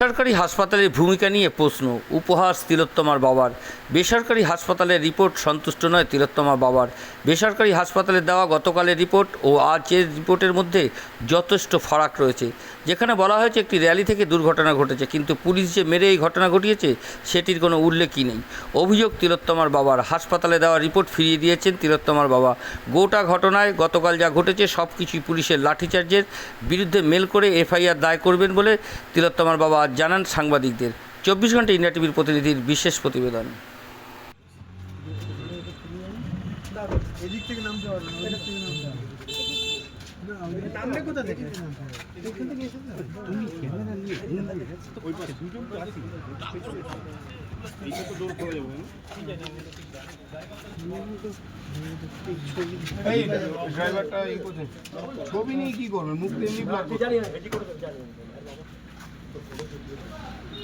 বেসরকারি হাসপাতালের ভূমিকা নিয়ে প্রশ্ন উপহাস তিলোত্তমার বাবার। বেসরকারি হাসপাতালের রিপোর্ট সন্তুষ্ট নয় তিলোত্তমার বাবার। বেসরকারি হাসপাতালে দেওয়া গতকালের রিপোর্ট ও আজের রিপোর্টের মধ্যে যথেষ্ট ফারাক রয়েছে। যেখানে বলা হয়েছে, একটি র্যালি থেকে দুর্ঘটনা ঘটেছে, কিন্তু পুলিশ যে মেরে এই ঘটনা ঘটিয়েছে, সেটির কোনো উল্লেখই নেই। অভিযোগ, তিলোত্তমার বাবার। হাসপাতালে দেওয়া রিপোর্ট ফিরিয়ে দিয়েছেন তিলোত্তমার বাবা। গোটা ঘটনায় গতকাল যা ঘটেছে সব কিছুই পুলিশের লাঠিচার্জের বিরুদ্ধে মেল করে এফআইআর দায় করবেন বলে তিলোত্তমার বাবা আজ জানান সাংবাদিকদের। চব্বিশ ঘণ্টা ইন্ডিয়া টিভির প্রতিনিধির বিশেষ প্রতিবেদন। ছবি নিয়ে কি করবে মুখ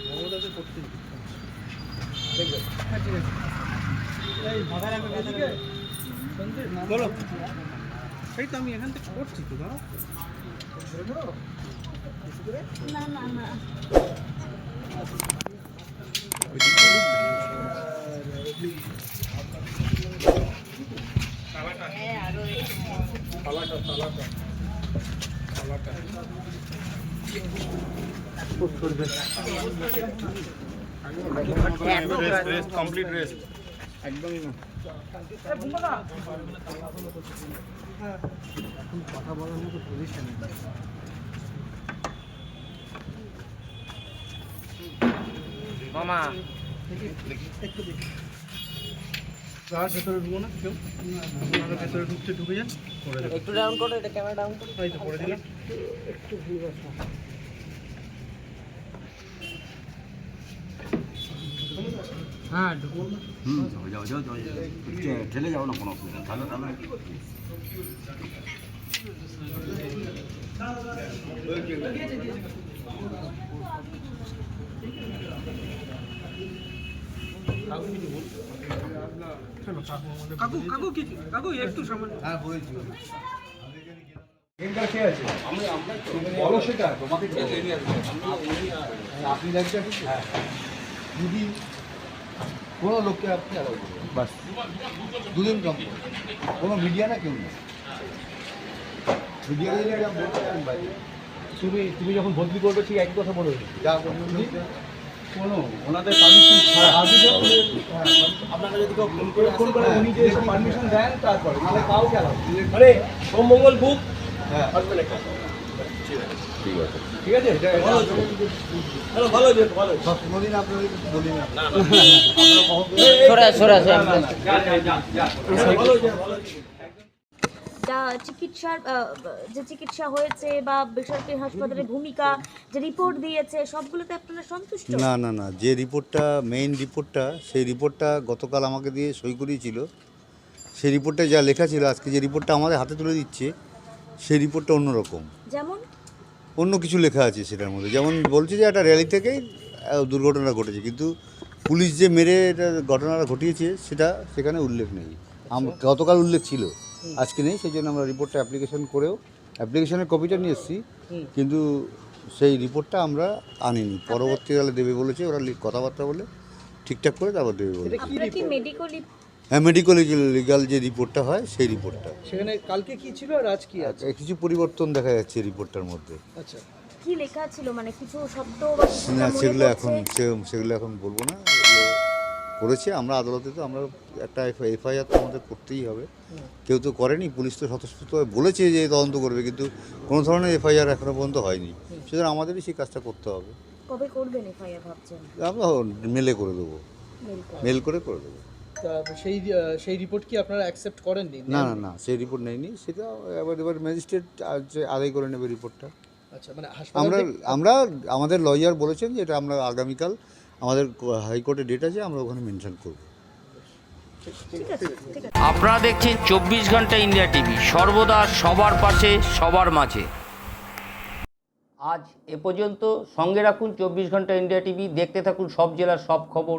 মমতাকে করতে হ্যাঁ বলো এই তো আমি এখান থেকে করছি তো দাঁড়া রেস্ট ঢুকবো না কেউ ভেতরে ঢুকছে ঢুকে যান একটু ডাউন করো এটা ক্যামেরা ডাউন করো করে দিলাম একটু হ্যাঁ হুম যাও যাও যাও যাও ঠেলে যাও না কোনো অসুবিধা তাহলে তাহলে কাকু কাকু কি কাকু একটু সামান্য। হ্যাঁ বলেছি। বলো সেটা তোমাকে আপনি যদি কোনো লোককে আপনি অ্যালাউ করবেন বাস দুজন কম কোনো মিডিয়া না কেউ না। মিডিয়া যদি বলতে পারেন তুমি তুমি যখন বদলি করবে ঠিক একই কথা বলবে যা বলবেন কোনো ওনাদের পারমিশন ছাড়া। আপনাকে যদি কেউ ফোন করে ফোন করে উনি যে পারমিশন দেন তারপরে। মানে কাউকে অ্যালাউ মানে সোম মঙ্গল বুক ঠিক চিকিৎসার যে চিকিৎসা হয়েছে বা বেসরকারি হাসপাতালের ভূমিকা, যে রিপোর্ট দিয়েছে, সবগুলোতে আপনারা সন্তুষ্ট? না না না, যে রিপোর্টটা মেইন রিপোর্টটা সেই রিপোর্টটা গতকাল আমাকে দিয়ে সই করিয়েছিল। সেই রিপোর্টে যা লেখা ছিল, আজকে যে রিপোর্টটা আমাদের হাতে তুলে দিচ্ছে সেই রিপোর্টটা অন্যরকম। যেমন? অন্য কিছু লেখা আছে সেটার মধ্যে। যেমন বলছে যে একটা র্যালি থেকেই দুর্ঘটনা ঘটেছে। কিন্তু পুলিশ যে মেরে এটা ঘটনাটা ঘটিয়েছে সেটা সেখানে উল্লেখ নেই। আম- গতকাল উল্লেখ ছিল। আজকে নেই সেই জন্য আমরা রিপোর্টটা অ্যাপ্লিকেশন করেও অ্যাপ্লিকেশনের কপিটা নিয়ে এসেছি। কিন্তু সেই রিপোর্টটা আমরা আনিনি। পরবর্তীকালে দেবে বলেছে ওরা কথাবার্তা বলে ঠিকঠাক করে তারপর দেবে বলে আপনারা কি মেডিকেল হ্যাঁ মেডিকেল লিগাল যে রিপোর্টটা হয় সেই রিপোর্টটা সেখানে কালকে কি ছিল আর আজ কি আছে? কিছু পরিবর্তন দেখা যাচ্ছে রিপোর্টটার মধ্যে। আচ্ছা। কি লেখা ছিল? মানে কিছু শব্দ বা না সেগুলো এখন সে- সেগুলো এখন বলব না। করেছে আমরা আদালতে তো আমরা একটা এফআইআর তো আমাদের করতেই হবে। কেউ তো করেনি পুলিশ তো স্বতঃস্ফূর্তভাবে বলেছে যে তদন্ত করবে কিন্তু কোনো ধরনের এফআইআর এখনও পর্যন্ত হয়নি। সুতরাং আমাদেরই সেই কাজটা করতে হবে। কবে করবেন এফআইআর ভাবছেন? আমরা মেলে করে দেবো। মেল করে করে দেবো। সেই সেই রিপোর্ট কি আপনারা অ্যাকসেপ্ট করেননি? না না না সেই রিপোর্ট নেয়নি সেটা এবার এবার ম্যাজিস্ট্রেট আদায় করে নেবে রিপোর্টটা আচ্ছা মানে আমরা আমরা আমাদের লয়ার বলেছেন যে এটা আমরা আগামীকাল আমাদের হাইকোর্টে ডেট আছে আমরা ওখানে মেনশন করব। আপনারা দেখছেন চব্বিশ ঘণ্টা ইন্ডিয়া টিভি। সর্বদা সবার পাশে সবার মাঝে। আজ এ পর্যন্ত সঙ্গে রাখুন চব্বিশ ঘণ্টা ইন্ডিয়া টিভি। দেখতে থাকুন সব জেলার সব খবর।